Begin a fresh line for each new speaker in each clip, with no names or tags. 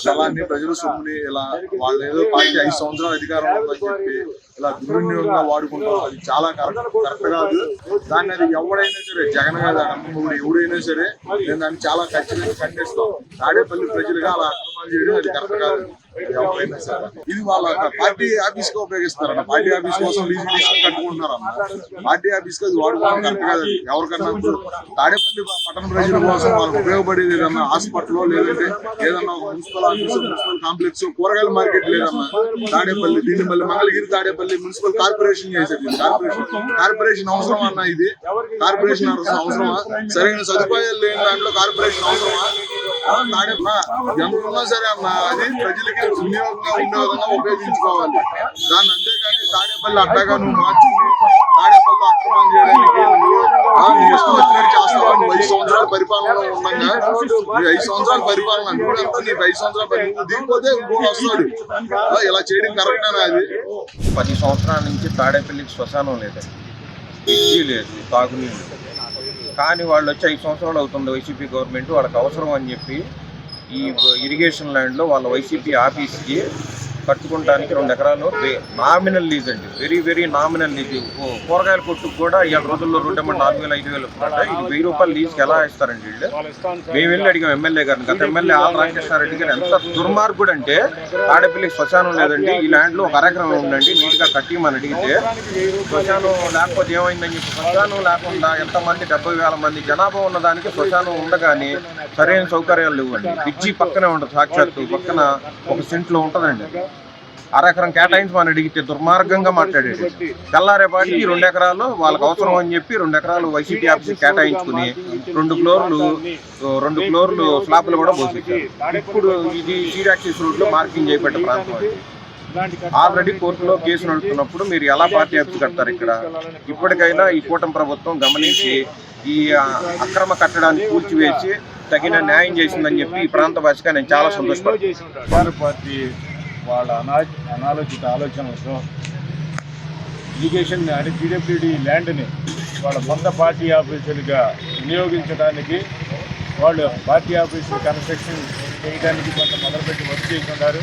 స్థలాన్ని ప్రజల సొమ్ముని ఇలా వాళ్ళు ఏదో పార్టీ ఐదు సంవత్సరాలు అధికారంలో ఉందని చెప్పి ఇలా దుర్వినియోగంగా వాడుకుంటారు అది చాలా కరెక్ట్ కరెక్ట్ కాదు. దాన్ని అది ఎవడైనా సరే జగన్ గారు అమ్మగుడు ఎవడైనా సరే నేను దాన్ని చాలా ఖచ్చితంగా ఖండిస్తాం. తాడేపల్లి ప్రజలుగా అలా అక్రమాలు చేయడం అది కరెక్ట్ కాదు. ఇది వాళ్ళ పార్టీ ఆఫీస్గా ఉపయోగిస్తారన్న పార్టీ ఆఫీస్ కోసం లీజు తీసుకుని కట్టుకుంటున్నారన్న పార్టీ ఆఫీస్కి వాడుకోవడం కరెక్ట్ కాదు. ఎవరికన్నా ఇప్పుడు తాడేపల్లి పట్టణ ప్రజల కోసం వాళ్ళకి ఉపయోగపడేది ఏదన్నా హాస్పిటల్ లేదంటే ఏదన్నా మున్సిపల్ ఆఫీస్ మున్సిపల్ కాంప్లెక్స్ కూరగాయల మార్కెట్ లేదన్నా తాడేపల్లి దీన్ని మళ్ళీ మంగళగిరి తాడేపల్లి మున్సిపల్ కార్పొరేషన్ చేసేది కార్పొరేషన్. కార్పొరేషన్ అవసరం అన్న ఇది. కార్పొరేషన్ అవసరమా? సరైన సదుపాయాలు లేని దాంట్లో కార్పొరేషన్ అవసరమా? తాడేపల్లి ఎంత ఉన్నా సరే అన్న అది ప్రజలకి వినియోగంగా ఉండే విధంగా ఉపయోగించుకోవాలి దాన్ని అంతేగాని తాడేపల్లి అడ్డగా నువ్వు మార్చుకుని తాడేపల్లి అక్రమం చేయడానికి ఆ, నీ ఇష్టం వచ్చినట్టు చేస్తావా? నువ్వు ఐదు సంవత్సరాల పరిపాలనలో ఉండగా. నీ ఐదు సంవత్సరాల పరిపాలన నువ్వెంత నీకు ఐదు సంవత్సరాల పరిపాలన. దిగిపోతే ఇంకో వస్తాడు. ఇలా చేయడం కరెక్టేనా అది?
పది సంవత్సరాల నుంచి తాడేపల్లికి శ్మశానం లేదండి లేదు తాగునీళ్ళు. కానీ వాళ్ళు వచ్చి ఐదు సంవత్సరాలు అవుతుంది వైసీపీ గవర్నమెంట్ వాళ్ళకి అవసరం అని చెప్పి ఈ ఇరిగేషన్ ల్యాండ్లో వాళ్ళ వైసీపీ ఆఫీస్కి కట్టుకోవడానికి రెండు ఎకరాలు నామినల్ లీజ్ అండి. Very very nominal lease. కూరగాయల కొట్టుకు కూడా ఈ రోజుల్లో రెండు అమ్మ నాలుగు వేల ఐదు వేలు ఇది వెయ్యి రూపాయలు లీజ్కి ఎలా ఇస్తారండి వీళ్ళు? మేము వెళ్ళి అడిగాం ఎమ్మెల్యే గారిని. గత ఎమ్మెల్యే ఆల్ రామకృష్ణారెడ్డి గారు ఎంత దుర్మార్గుడు అంటే ఆడపిల్లి శ్మశానం లేదండి ఈ ల్యాండ్లో ఒక అరెకరం ఉందండి నీట్గా కట్టిమని అడిగితే శ్మశానం లేకపోతే ఏమైందని చెప్పి శ్మశానం లేకుండా ఎంతమంది డెబ్బై వేల మంది జనాభా ఉన్నదానికి శ్మశానం ఉండగానే సరైన సౌకర్యాలు లేవండి. బ్రిడ్జి పక్కనే ఉండదు సాక్షాత్తు పక్కన ఒక సెంట్లో ఉంటుందండి. అరెకరం కేటాయించమని అడిగితే దుర్మార్గంగా మాట్లాడేది. తెల్లారేపాటికి రెండు ఎకరాలు వాళ్ళకి అవసరం అని చెప్పి రెండు ఎకరాలు వైసీపీ ఆఫీస్ కేటాయించుకుని రెండు ఫ్లోర్లు రెండు ఫ్లోర్లు స్లాబ్లు కూడా పోసేసారు ఇప్పుడు ఇది సీడాక్సిస్ రోడ్లో మార్కింగ్ చేయబడ్డ ప్రాంతం అది. ఆల్రెడీ కోర్టులో కేసు నడుపుతున్నప్పుడు మీరు ఎలా పార్టీ అప్పు కడతారు ఇక్కడ? ఇప్పటికైనా ఈ కూటమి ప్రభుత్వం గమనించి ఈ అక్రమ కట్టడాన్ని కూల్చివేసి తగిన న్యాయం చేసిందని చెప్పి ఈ ప్రాంత భాషగా నేను చాలా సంతోషపడుతున్నాను.
పార్టీ వాళ్ళ అనా అనాలోచిత ఆలోచనలతో ఎడ్యుకేషన్ అంటే పీడబ్ల్యూడి ల్యాండ్ని వాళ్ళ సొంత పార్టీ ఆఫీసులుగా వినియోగించడానికి వాళ్ళు పార్టీ ఆఫీసులు కన్స్ట్రక్షన్ చేయడానికి కొంత మొదలుపెట్టి వర్క్ చేస్తున్నారు.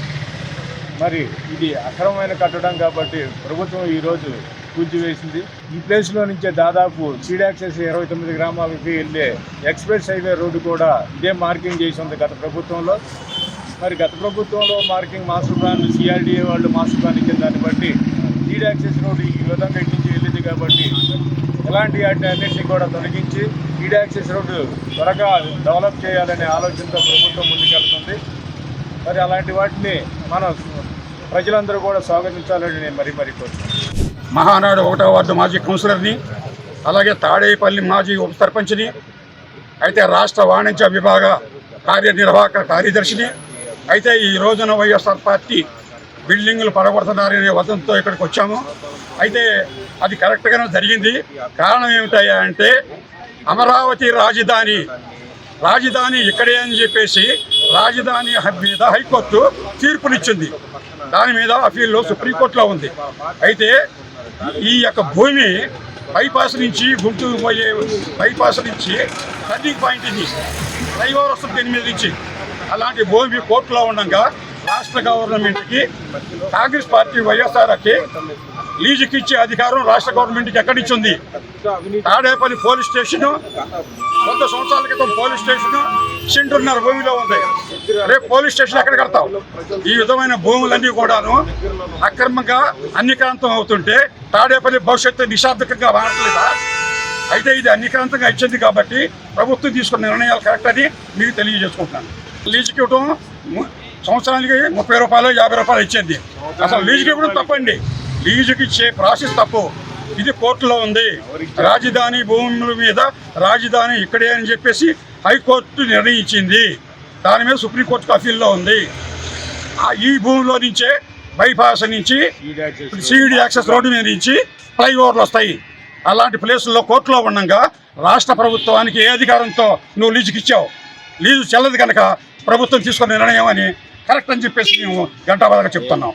మరి ఇది అక్రమమైన కట్టడం కాబట్టి ప్రభుత్వం ఈరోజు కూల్చివేసింది. ఈ ప్లేస్లో నుంచే దాదాపు సీడాక్సెస్ ఇరవై తొమ్మిది గ్రామాలకి వెళ్ళే ఎక్స్ప్రెస్ హైవే రోడ్డు కూడా ఇదే మార్కింగ్ చేసి ఉంది గత ప్రభుత్వంలో. మరి గత ప్రభుత్వంలో మార్కింగ్ మాస్టర్ ప్లాన్ సిఆర్డీఏ వాళ్ళు మాస్టర్ ప్లాన్ ఇచ్చిన దాన్ని బట్టి లీడ్ యాక్సెస్ రోడ్ ఈ విధంగా ఇటు వెళ్ళింది కాబట్టి ఎలాంటి వాటి అన్నింటినీ కూడా తొలగించి లీడ్ యాక్సెస్ రోడ్డు త్వరగా డెవలప్ చేయాలనే ఆలోచనతో ప్రభుత్వం ముందుకెళ్తుంది. మరి అలాంటి వాటిని మన ప్రజలందరూ కూడా స్వాగతించాలని నేను మరీ మరీ కోరుతున్నాను.
మహానాడు ఒకటో వార్డు మాజీ కౌన్సిలర్ని అలాగే తాడేపల్లి మాజీ ఉప సర్పంచ్ని అయితే రాష్ట్ర వాణిజ్య విభాగ కార్యనిర్వాహక కార్యదర్శిని అయితే ఈ రోజున వైఎస్ఆర్ పార్టీ బిల్డింగులు పడగొడుతున్నారనే వదంతో ఇక్కడికి వచ్చాము. అయితే అది కరెక్ట్గానే జరిగింది. కారణం ఏమిటయ్యా అంటే అమరావతి రాజధాని రాజధాని ఇక్కడే అని చెప్పేసి రాజధాని మీద హైకోర్టు తీర్పునిచ్చింది. దాని మీద అఫీల్లో సుప్రీంకోర్టులో ఉంది. అయితే ఈ యొక్క భూమి బైపాస్ నుంచి గుంటూరు పోయే బైపాస్ నుంచి టర్నింగ్ పాయింట్ ఇది. ఫ్లైఓవర్ వస్తుంది దీని మీద నుంచి. అలాంటి భూమి కోర్టులో ఉండగా రాష్ట్ర గవర్నమెంట్కి కాంగ్రెస్ పార్టీ వైఎస్ఆర్కి లీజుకి ఇచ్చే అధికారం రాష్ట్ర గవర్నమెంట్కి ఎక్కడిచ్చింది? తాడేపల్లి పోలీస్ స్టేషను వంద సంవత్సరాల క్రితం పోలీస్ స్టేషన్ సెంటున్నర భూమిలో ఉంది. రేపు పోలీస్ స్టేషన్ ఎక్కడ కడతావు ఈ విధమైన భూములన్నీ కూడాను అక్రమంగా అన్నిక్రాంతం అవుతుంటే తాడేపల్లి భవిష్యత్తు నిశాబ్దకంగా మారట్లేదా? అయితే ఇది అన్నిక్రాంతంగా ఇచ్చింది కాబట్టి ప్రభుత్వం తీసుకున్న నిర్ణయాలు కరెక్ట్ అని మీకు తెలియజేసుకుంటున్నాను. లీజుకి ఇవ్వడం సంవత్సరానికి ముప్పై రూపాయలు యాభై రూపాయలు ఇచ్చింది. అసలు లీజుకి ఇవ్వడం తప్పండి. లీజుకి ఇచ్చే ప్రాసెస్ తప్పు. ఇది కోర్టులో ఉంది. రాజధాని భూముల మీద రాజధాని ఇక్కడే అని చెప్పేసి హైకోర్టు నిర్ణయించింది. దాని మీద సుప్రీంకోర్టు అఫీల్లో ఉంది. ఆ ఈ భూమిలో నుంచే బైపాస్ నుంచి సిడి యాక్సెస్ రోడ్డు మీద నుంచి ఫ్లైఓవర్లు వస్తాయి. అలాంటి ప్లేసుల్లో కోర్టులో ఉండగా రాష్ట్ర ప్రభుత్వానికి ఏ అధికారంతో నువ్వు లీజుకి ఇచ్చావు? లీజు చెల్లదు కనుక ప్రభుత్వం తీసుకున్న నిర్ణయం అని కరెక్ట్ అని చెప్పేసి మేము ఘంటాబాధగా చెప్తున్నాం.